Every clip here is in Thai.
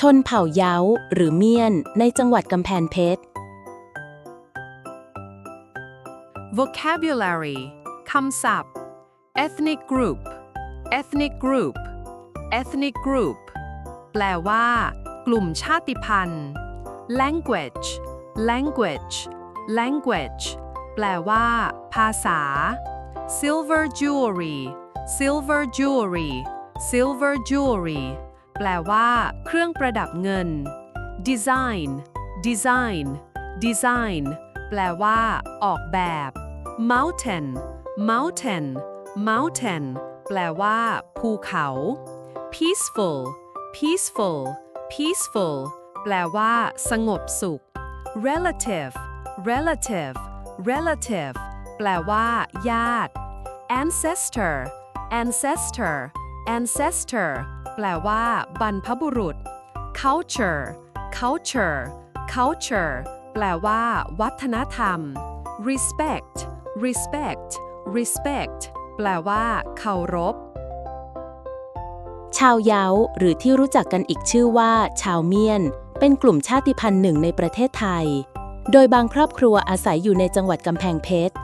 ชนเผ่าเย้าหรือเมียนในจังหวัดกำแพงเพชร vocabulary คำศัพท์ ethnic group ethnic group ethnic group แปลว่า กลุ่มชาติพันธุ์ language language language แปลว่า ภาษา silver jewelry silver jewelry silver jewelry แปลว่า เครื่องประดับเงิน design design design แปลว่า ออกแบบ mountain mountain mountain แปลว่า ภูเขา peaceful peaceful peaceful แปลว่า สงบสุข relative relative relative แปลว่า ญาติ ancestor ancestor ancestor แปลว่า บรรพบุรุษ culture culture culture แปลว่า วัฒนธรรม respect respect respect แปลว่า เคารพ ชาวเยาหรือที่รู้จักกันอีกชื่อว่า ชาวเมียน เป็นกลุ่มชาติพันธุ์หนึ่งในประเทศไทย โดยบางครอบครัวอาศัยอยู่ในจังหวัดกำแพงเพชร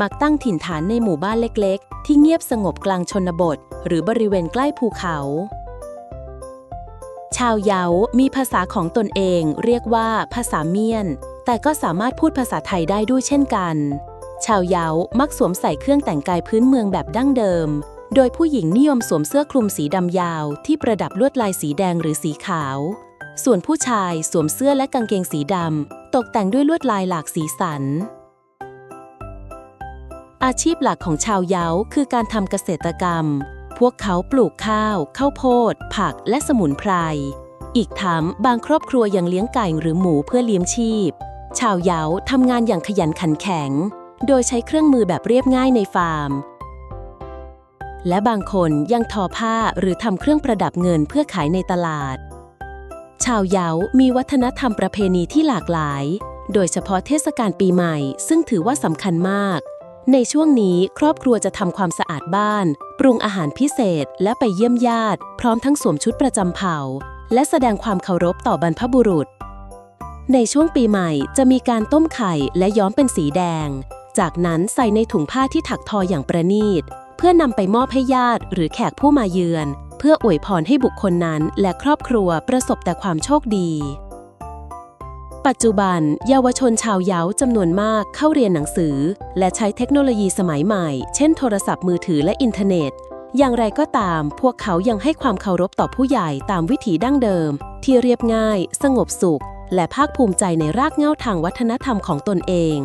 มักตั้งถิ่นฐานในหมู่บ้านเล็กๆ ที่เงียบสงบกลางชนบท หรือบริเวณใกล้ภูเขา ชาวเยามีภาษาของตนเองเรียกว่าภาษาเมียน แต่ก็สามารถพูดภาษาไทยได้ด้วยเช่นกัน ชาวเยามักสวมใส่เครื่องแต่งกายพื้นเมืองแบบดั้งเดิม โดยผู้หญิงนิยมสวมเสื้อคลุมสีดำยาว ที่ประดับลวดลายสีแดงหรือสีขาว ส่วนผู้ชายสวมเสื้อและกางเกงสีดำตกแต่งด้วยลวดลายหลากสีสันอาชีพหลักของชาวเยาคือการทำเกษตรกรรม พวกเขาปลูกข้าว ข้าวโพด ผักและสมุนไพร อีกทั้งบางครอบครัวยังเลี้ยงไก่หรือหมูเพื่อเลี้ยงชีพ ชาวเยาทำงานอย่างขยันขันแข็ง โดยใช้เครื่องมือแบบเรียบง่ายในฟาร์ม และบางคนยังทอผ้าหรือทำเครื่องประดับเงินเพื่อขายในตลาด ชาวเย้ามีวัฒนธรรมประเพณีที่หลากหลาย โดยเฉพาะเทศกาลปีใหม่ ซึ่งถือว่าสำคัญมาก ในช่วงนี้ครอบครัวจะทำความสะอาดบ้าน ปรุงอาหารพิเศษและไปเยี่ยมญาติ พร้อมทั้งสวมชุดประจำเผ่า และแสดงความเคารพต่อบรรพบุรุษ ในช่วงปีใหม่จะมีการต้มไข่และย้อมเป็นสีแดง จากนั้นใส่ในถุงผ้าที่ถักทออย่างประณีต เพื่อนำไปมอบให้ญาติหรือแขกผู้มาเยือน เพื่ออวยพรให้บุคคลนั้นและครอบครัวประสบแต่ความโชคดี ปัจจุบัน เยาวชนชาวเย้าจำนวนมากเข้าเรียนหนังสือ และใช้เทคโนโลยีสมัยใหม่ เช่นโทรศัพท์มือถือและอินเทอร์เน็ต อย่างไรก็ตาม พวกเขายังให้ความเคารพต่อผู้ใหญ่ตามวิถีดั้งเดิม ที่เรียบง่าย สงบสุข และภาคภูมิใจในรากเหง้าทางวัฒนธรรมของตนเอง